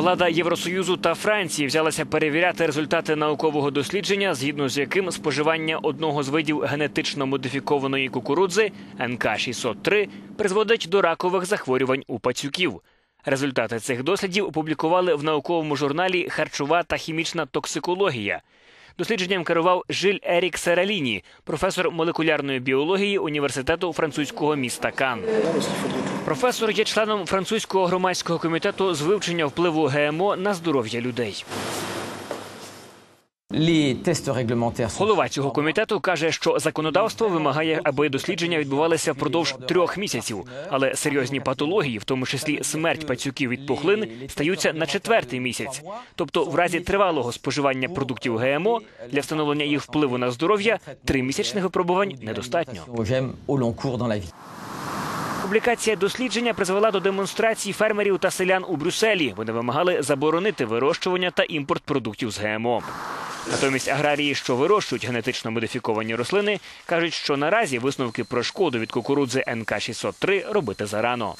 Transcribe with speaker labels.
Speaker 1: Влада Євросоюзу та Франції взялася перевіряти результати наукового дослідження, згідно з яким споживання одного з видів генетично модифікованої кукурудзи НК 603 призводить до ракових захворювань у пацюків. Результати цих дослідів опублікували в науковому журналі Харчова та хімічна токсикологія. Дослідженням керував Жиль Ерік Сераліні, професор молекулярної біології університету французького міста Кан. Професор є членом французького громадського комітету з вивчення впливу ГМО на здоров'я людей. Голова цього комітету каже, що законодавство вимагає, аби дослідження відбувалися впродовж трьох місяців, але серйозні патології, в тому числі смерть пацюків від пухлин, стаються на четвертий місяць. Тобто, в разі тривалого споживання продуктів ГМО для встановлення їх впливу на здоров'я тримісячних випробувань недостатньо. Публікація дослідження призвела до демонстрацій фермерів та селян у Брюсселі. Вони вимагали заборонити вирощування та імпорт продуктів з ГМО. Натомість аграрії, що вирощують генетично модифіковані рослини, кажуть, що наразі висновки про шкоду від кукурудзи НК 603 робити зарано.